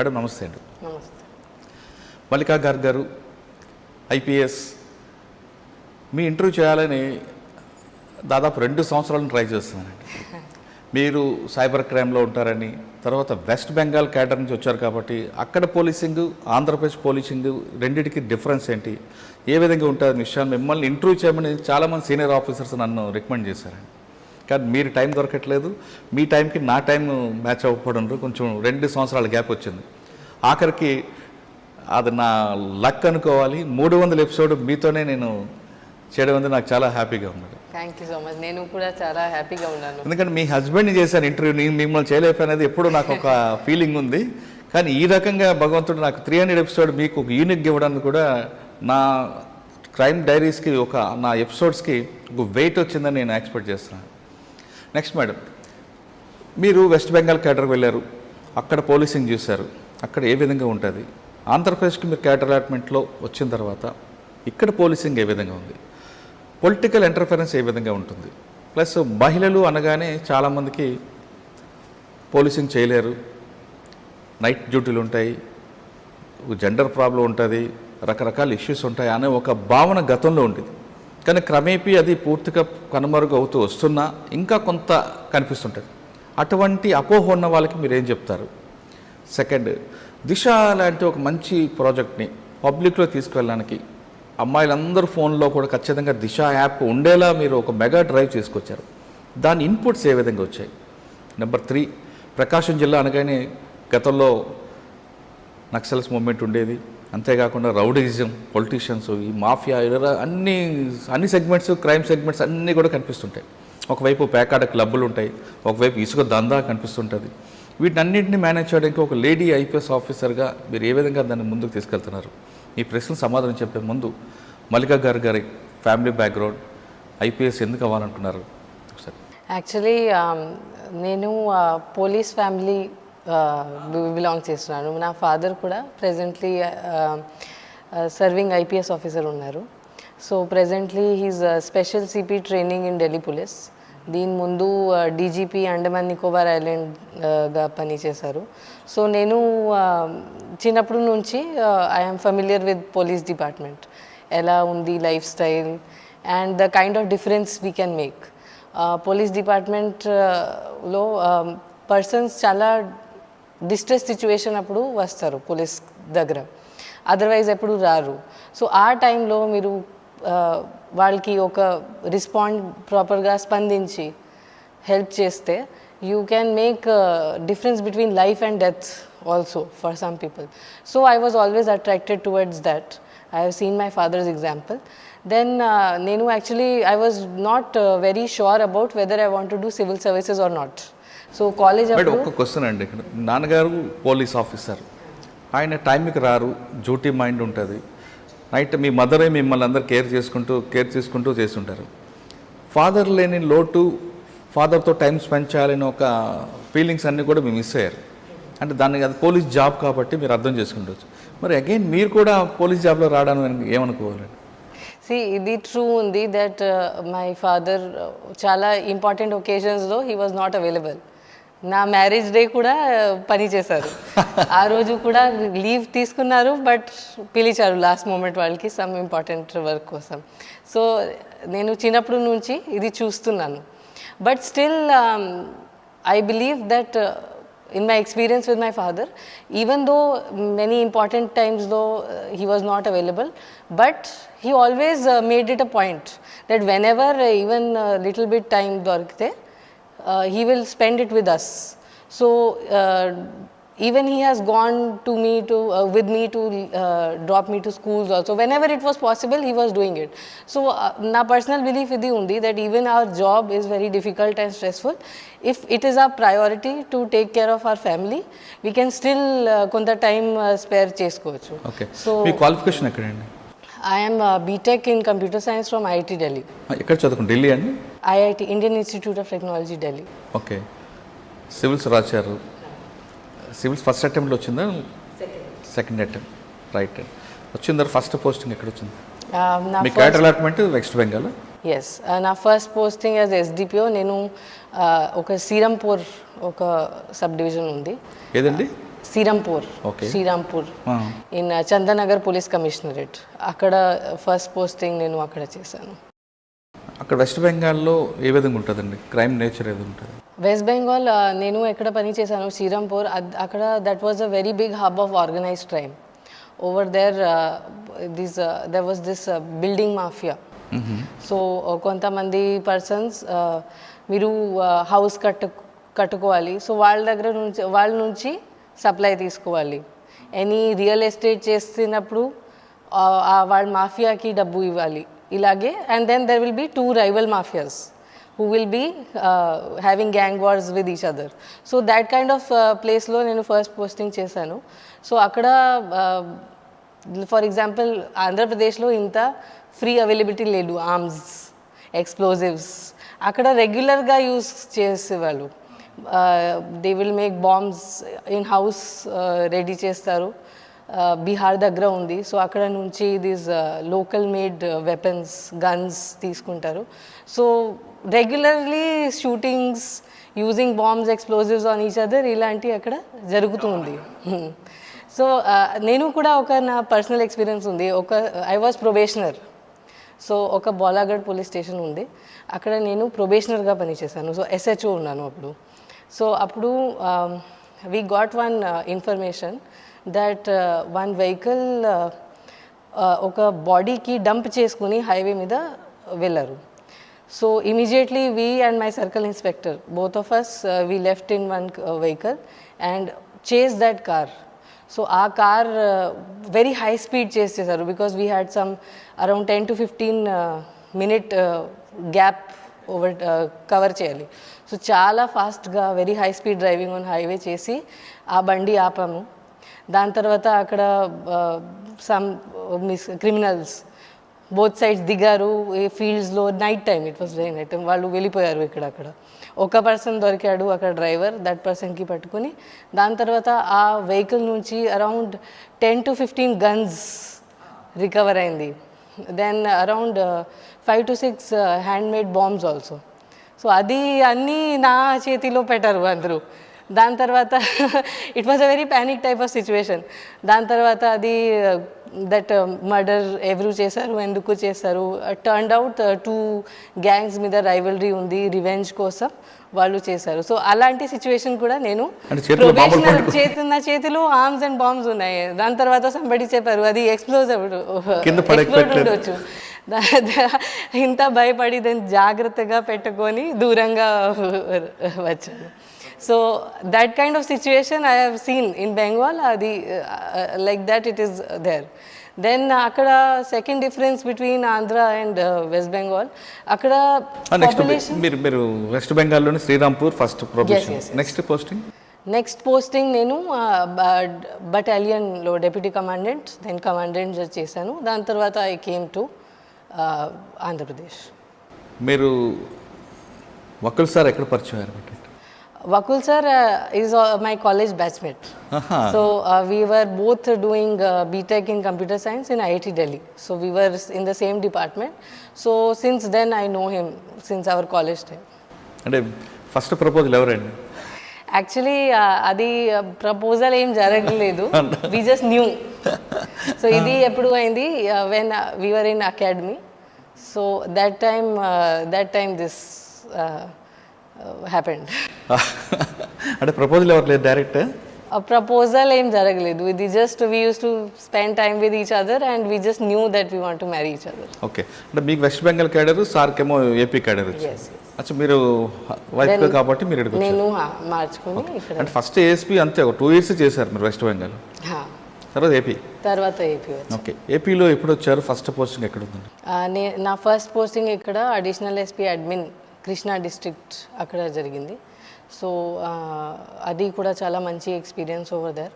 Madam నమస్తే అండి. నమస్తే. మల్లికా గారు గారు ఐపీఎస్ మీ ఇంటర్వ్యూ చేయాలని దాదాపు రెండు సంవత్సరాలను ట్రై చేస్తున్నానండి మీరు సైబర్ క్రైమ్లో ఉంటారని తర్వాత వెస్ట్ బెంగాల్ క్యాడర్ నుంచి వచ్చారు కాబట్టి అక్కడ పోలీసింగ్ ఆంధ్రప్రదేశ్ పోలీసింగ్ రెండింటికి డిఫరెన్స్ ఏంటి? ఏ విధంగా ఉంటుంది విషయాన్ని మిమ్మల్ని ఇంటర్వ్యూ చేయమని చాలామంది సీనియర్ ఆఫీసర్స్ నన్ను రికమెండ్ చేశారండి. కానీ మీరు టైం దొరకట్లేదు. మీ టైంకి నా టైం మ్యాచ్ అవ్వకపోవడంతో కొంచెం రెండు సంవత్సరాల గ్యాప్ వచ్చింది. ఆఖరికి అది నా లక్ అనుకోవాలి. మూడు వందల ఎపిసోడ్ మీతోనే నేను చేయడం అనేది నాకు చాలా హ్యాపీగా ఉన్నాడు థ్యాంక్ యూ సో మచ్ నేను కూడా చాలా హ్యాపీగా ఉన్నాను. ఎందుకంటే మీ హస్బెండ్ని చేశాను ఇంటర్వ్యూ. నేను మిమ్మల్ని చేయలేకపోయినది ఎప్పుడూ నాకు ఒక ఫీలింగ్ ఉంది. కానీ ఈ రకంగా భగవంతుడు నాకు త్రీ హండ్రెడ్ ఎపిసోడ్ మీకు ఒక యూనిక్ ఇవ్వడానికి కూడా నా క్రైమ్ డైరీస్కి ఒక నా ఎపిసోడ్స్కి ఒక వెయిట్ వచ్చిందని నేను ఎక్స్పెక్ట్ చేస్తున్నాను. నెక్స్ట్ మేడం మీరు వెస్ట్ బెంగాల్ క్యాడర్కి వెళ్ళారు. అక్కడ పోలీసింగ్ చూశారు. అక్కడ ఏ విధంగా ఉంటుంది? ఆంధ్రప్రదేశ్కి మీరు క్యాటర్ అలాట్మెంట్లో వచ్చిన తర్వాత ఇక్కడ పోలీసింగ్ ఏ విధంగా ఉంది? పొలిటికల్ ఇంటర్ఫరెన్స్ ఏ విధంగా ఉంటుంది? ప్లస్ మహిళలు అనగానే చాలామందికి పోలీసింగ్ చేయలేరు. నైట్ డ్యూటీలు ఉంటాయి. జెండర్ ప్రాబ్లం ఉంటుంది. రకరకాల ఇష్యూస్ ఉంటాయి అనే ఒక భావన గతంలో ఉండేది. కానీ క్రమేపీ అది పూర్తిగా కనుమరుగు అవుతూ వస్తున్నా ఇంకా కొంత కనిపిస్తుంటుంది. అటువంటి అపోహ ఉన్న వాళ్ళకి మీరు ఏం చెప్తారు? సెకండ్ దిశ లాంటి ఒక మంచి ప్రాజెక్ట్ని పబ్లిక్లో తీసుకువెళ్ళడానికి అమ్మాయిలందరూ ఫోన్లో కూడా ఖచ్చితంగా దిశ యాప్ ఉండేలా మీరు ఒక మెగా డ్రైవ్ తీసుకొచ్చారు దాని ఇన్పుట్స్ ఏ విధంగా వచ్చాయి? నెంబర్ త్రీ ప్రకాశం జిల్లా అనగానే గతంలో నక్సల్స్ మూమెంట్ ఉండేది. అంతేకాకుండా రౌడీజం పొలిటీషియన్స్ ఈ మాఫియా ఇలా అన్ని అన్ని సెగ్మెంట్స్ క్రైమ్ సెగ్మెంట్స్ అన్నీ కూడా కనిపిస్తుంటాయి. ఒకవైపు పేకాట క్లబ్బులు ఉంటాయి ఒకవైపు ఇసుక దందా కనిపిస్తుంటుంది. వీటన్నింటినీ మేనేజ్ చేయడానికి ఒక లేడీ ఐపీఎస్ ఆఫీసర్గా మీరు ఏ విధంగా దాన్ని ముందుకు తీసుకెళ్తున్నారు? ఈ ప్రశ్న సమాధానం చెప్పే ముందు మల్లికా గారు గారి ఫ్యామిలీ బ్యాక్గ్రౌండ్ ఐపీఎస్ ఎందుకు అవ్వాలనుకున్నారు యాక్చువల్లీ um, నేను పోలీస్ ఫ్యామిలీ బిలాంగ్ చేస్తున్నాను. నా ఫాదర్ కూడా ప్రెజెంట్లీ సర్వింగ్ ఐపీఎస్ ఆఫీసర్ ఉన్నారు. So presently he's special CP training in Delhi police దీని ముందు డీజీపీ అండమాన్ నికోబార్ ఐలాండ్గా పనిచేశారు సో నేను చిన్నప్పటి నుంచి I'm familiar with police department ఎలా ఉంది life style and the kind of difference we can make. Police డిపార్ట్మెంట్లో పర్సన్స్ చాలా డిస్ట్రెస్ సిచ్యువేషన్ అప్పుడు వస్తారు పోలీస్ దగ్గర. అదర్వైజ్ ఎప్పుడు రారు. సో ఆ టైంలో మీరు వాళ్ళకి ఒక రెస్పాండ్ ప్రాపర్గా స్పందించి హెల్ప్ చేస్తే you can make difference between life and death also for some people so I was always attracted towards that I have seen my father's example then నేను actually I was not very sure about whether I want to do civil services or not so college ఒక్క question అండి. ఇక్కడ నాన్నగారు police officer. ఆయన టైంకి రారు duty mind ఉంటుంది. Night మీ మదరే మిమ్మల్ని అందరు కేర్ చేసుకుంటూ కేర్ చేసుకుంటూ చేస్తుంటారు. ఫాదర్ లేని లోటు ఫాదర్తో టైం స్పెండ్ చేయాలని ఒక ఫీలింగ్స్ అన్నీ కూడా మీరు మిస్ అయ్యారు. అంటే దాన్ని అది పోలీస్ జాబ్ కాబట్టి మీరు అర్థం చేసుకుంటవచ్చు మరి అగైన్ మీరు కూడా పోలీస్ జాబ్లో రావడానికి ఏమనుకోవాలండి సి ఇది ట్రూ ఉంది దట్ మై ఫాదర్ చాలా ఇంపార్టెంట్ ఒకేషన్స్లో హీ వాజ్ నాట్ అవైలబుల్ నా మ్యారేజ్ డే కూడా పని చేశారు. ఆ రోజు కూడా లీవ్ తీసుకున్నారు బట్ పిలిచారు లాస్ట్ మూమెంట్ వాళ్ళకి సమ్ ఇంపార్టెంట్ వర్క్ కోసం. సో నేను చిన్నప్పటి నుంచి ఇది చూస్తున్నాను. But still I believe that uh, in my experience with my father even though many important times though uh, he was not available but he always uh, made it a point that whenever even little bit time దొరికితే he will spend it with us. So uh, even he has gone to me to uh, with me to uh, drop me to schools also. Whenever it was possible, he was doing it. So uh, నా personal belief ఇది ఉంది that even our job is very difficult and stressful. If it is our priority to take care of our family, we can still uh, కొంత time uh, spare చేసుకోవచ్చు. Okay So మీ qualification ఎక్కడండి Uh, BTech in computer science from IIT Delhi. ఎక్కడ చదువుకుంటారు ఢిల్లీ అండి? IIT Indian Institute of Technology Delhi. Okay. Civils రాశారు civils first అటెంప్ట్లో వచ్చిందా? Second attempt. రైట్. తర్వాత ఫస్ట్ పోస్టింగ్ ఎక్కడ వచ్చింది Uh, నా మీ cadre allotment west Bengal? Yes నా ఫస్ట్ పోస్టింగ్ యాజ్ ఎస్డిపిఓ నేను uh, ఒక సీరంపూర్ ఒక సబ్ డివిజన్ ఉంది. ఏదండి? Srirampur. Srirampur in Chandannagar police commissionerate అక్కడ ఫస్ట్ పోస్టింగ్ నేను అక్కడ చేశాను. అక్కడ వెస్ట్ బెంగాల్లో ఏ విధంగా ఉంటుందండి? క్రైమ్ నేచర్ ఏది ఉంటుంది? వెస్ట్ బెంగాల్ నేను ఎక్కడ పని చేశాను? శ్రీరాంపూర్ అక్కడ that was a very big hub of organised crime over there this there was this building mafia so కొంతమంది పర్సన్స్ మీరు హౌస్ కట్టు కట్టుకోవాలి. సో వాళ్ళ దగ్గర నుంచి వాళ్ళ నుంచి సప్లై తీసుకోవాలి. ఎనీ రియల్ ఎస్టేట్ చేస్తున్నప్పుడు ఆ, వాళ్ళ మాఫియాకి డబ్బు ఇవ్వాలి. ఇలాగే and then there will be two rival mafias who will be having gang wars with each other. So that kind of ప్లేస్లో నేను ఫస్ట్ పోస్టింగ్ చేశాను. సో అక్కడ ఫర్ ఎగ్జాంపుల్ ఆంధ్రప్రదేశ్లో ఇంత ఫ్రీ అవైలబిలిటీ లేదు ఆర్మ్స్ ఎక్స్ప్లోజివ్స్. అక్కడ రెగ్యులర్గా యూస్ చేసేవాళ్ళు. They will make bombs in house ready చేస్తారు. Uh, బీహార్ దగ్గర ఉంది. సో అక్కడ నుంచి these local made weapons guns తీసుకుంటారు. So regularly shootings using bombs explosives on each other ఇలాంటివి అక్కడ జరుగుతుంది సో uh, నేను కూడా ఒక నా పర్సనల్ ఎక్స్పీరియన్స్ ఉంది. ఒక ఐ వాజ్ ప్రొబేషనర్ సో ఒక బోలాగఢ్ పోలీస్ స్టేషన్ ఉంది. అక్కడ నేను ప్రొబేషనర్గా పనిచేశాను. సో ఎస్హెచ్ఓ ఉన్నాను అప్పుడు. సో అప్పుడు we got one information that one vehicle ఒక బాడీకి డంప్ చేసుకుని హైవే మీద వెళ్ళారు. So immediately we and my circle inspector both of us we left in one vehicle and chase that car so ఆ car very high speed chase చేశారు because we had some around ten to fifteen minute gap over cover చేయాలి. So చాలా ఫాస్ట్గా very high speed driving on highway చేసి ఆ బండి ఆపాము. దాని తర్వాత అక్కడ some miss criminals both sides దిగారు. ఈ ఫీల్డ్స్లో night time it was very night time వాళ్ళు వెళ్ళిపోయారు ఇక్కడ అక్కడ. ఒక పర్సన్ దొరికాడు అక్కడ డ్రైవర్ దట్ పర్సన్కి పట్టుకుని. దాని తర్వాత ఆ వెహికల్ నుంచి around ten to fifteen guns recover అయింది. Then around five to six hand made bombs also so అది అన్నీ నా చేతిలో పెట్టారు అందరూ. దాని తర్వాత it was a very panic type of situation దాని తర్వాత అది దట్ మర్డర్ ఎవరు చేశారు ఎందుకు చేశారు టర్న్డ్ అవుట్ టూ గ్యాంగ్స్ మీద రైవలరీ ఉంది రివెంజ్ కోసం వాళ్ళు చేశారు. సో అలాంటి సిచ్యువేషన్ కూడా నేను పట్టుకో- చేతి నా చేతిలో ఆర్మ్స్ అండ్ బాంబ్స్ ఉన్నాయి. దాని తర్వాత సంబడి చెప్పారు అది ఎక్స్ప్లోజ్ పెట్టలేదు. ఉండొచ్చు. ఇంత భయపడి దాన్ని జాగ్రత్తగా పెట్టుకొని దూరంగా వచ్చాను. So that kind of situation I have seen in Bengal అది like that it is there then అక్కడ second difference between Andhra and west Bengal అక్కడ పాపులేషన్ మీరు మీరు వెస్ట్ బెంగాల్లోని Srirampur first. Next posting next posting నేను బటాలియన్లో deputy commandant then commandant చేశాను. దాని తర్వాత ఐ కేమ్ టు ఆంధ్రప్రదేశ్. మీరు వకుల్ సార్ ఎక్కడ పరిచయం అయ్యారు Vakul sir is my college batchmate ఆహా. So we were both doing BTech in computer science in IIT Delhi so we were in the same department so since then I know him since our college time అంటే first proposal ఎవరండి? Actually అది proposal ఏం జరగలేదు. We just knew so ఇది ఎప్పుడు అయింది? When we are in academy so that time that time this happened అంటే proposal ఎవరు లేదు డైరెక్ట్ ప్రపోజల్ ఏం జరగలేదు. ఇది just we use to spend time with each other and we just knew that we want to marry each other okay అంటే మీకు west Bengal cadre సార్కేమో AP cadre అచ్చా మీరు వైఫ్ కాబట్టి మీరు నేను మార్చుకుని ఇక్కడ అంటే ఫస్ట్ ఏఎస్పీ అంతే ఒక టూ ఇయర్స్ చేశారు మీరు వెస్ట్ బెంగాల్ హా, తర్వాత ఏపీ? తర్వాత ఏపీ ఓకే. ఏపీలో ఎప్పుడు వచ్చారు ఫస్ట్ పోస్టింగ్ ఎక్కడ ఉందండి నా ఫస్ట్ పోస్టింగ్ ఇక్కడ additional SP admin Krishna district అక్కడ జరిగింది. సో అది కూడా చాలా మంచి ఎక్స్పీరియన్స్ ఓవర్ దర్.